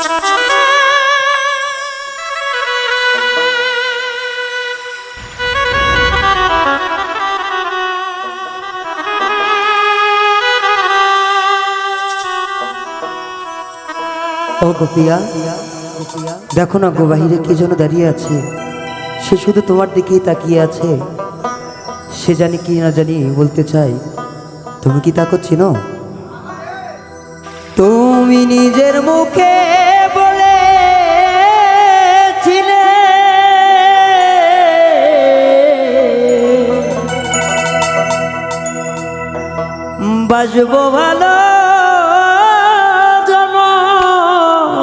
ও গোপিয়া, দেখো না গো বাহিরে কে যেন দাঁড়িয়ে আছে। সে শুধু তোমার দিকেই তাকিয়ে আছে। সে জানি কি না জানি বলতে চাই তুমি কি তা করছি তুমি নিজের মুখে বাজবো ভালো জনম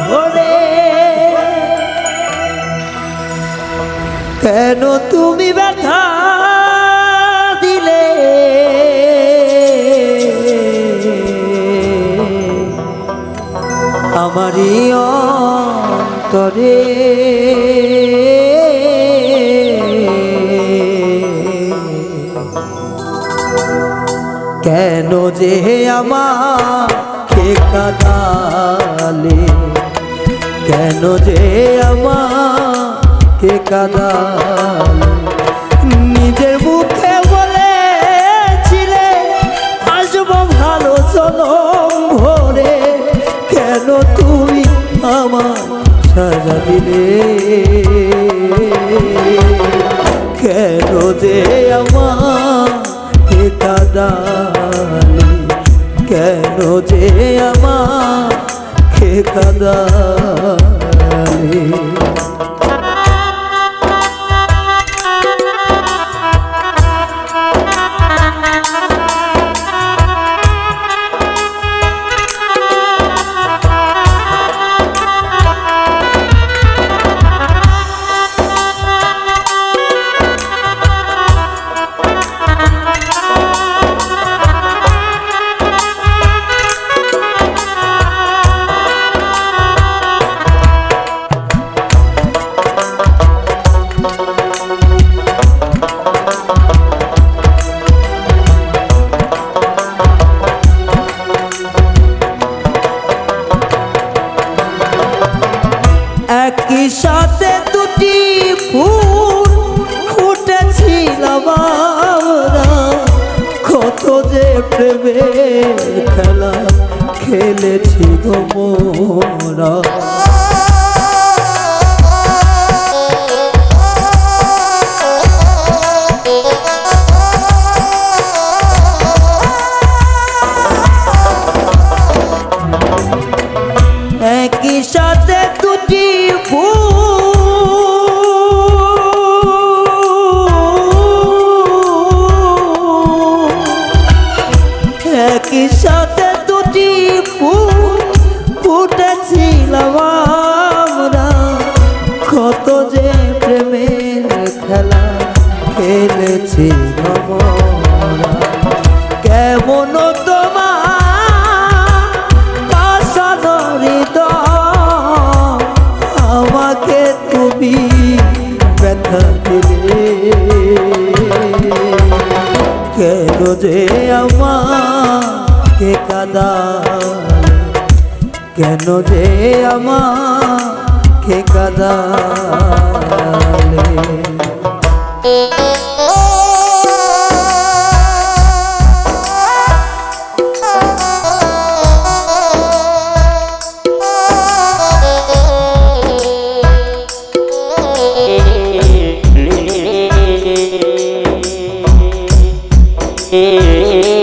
ধরে। কেন তুমি ব্যথা দিলে? আমারই অন্তরে কেন যে আমার কেন যে আমার কে কাদালে কেন যে আমাকে কাদালে কেন যে আমাকে কাদালে একই সাথে দুটি ফুল ফুটেছিল কত যে প্রেমের খেলা খেলেছি গো মোরা আমরা কত যে প্রেমের খেলা খেলেছি কেমন আমাকে তুমি ব্যথা দিলে। কেন যে আমাকে কাদালে কেন যে আমাকে কাদালে? কেন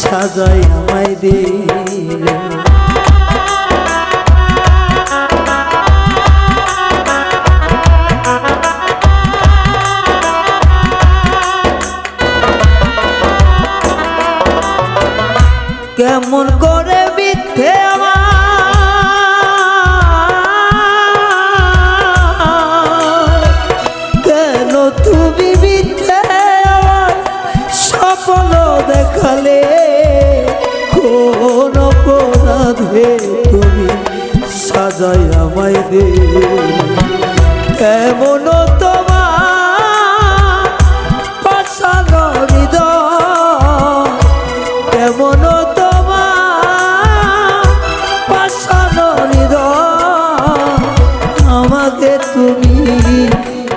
সাজাই আমায় দিলে। কেমন করে আমার? কেন তুমি আমার সফল দেখালে কোন অপরাধে তুমি? সাজাই আমায় দে। কেমন তোমার পাশানো হৃদয়? কেমন তোমার পাশানো হৃদয়? আমাকে তুমি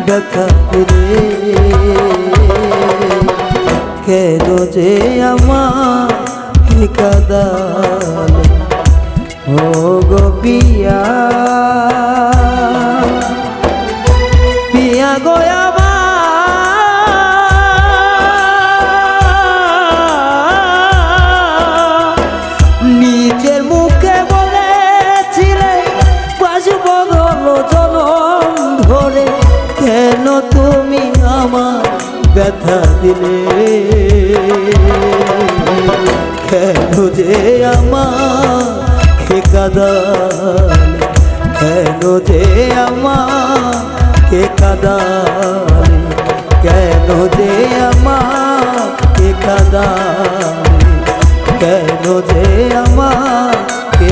দেখা করে কেন যে আমার কাদালে? ও গোপিয়া ব্যথা দিলে। কেন যে আমার কাদালে কেন যে আমার কে কাদালে কেন যে আমার কে কাদালে কেন যে আমার কে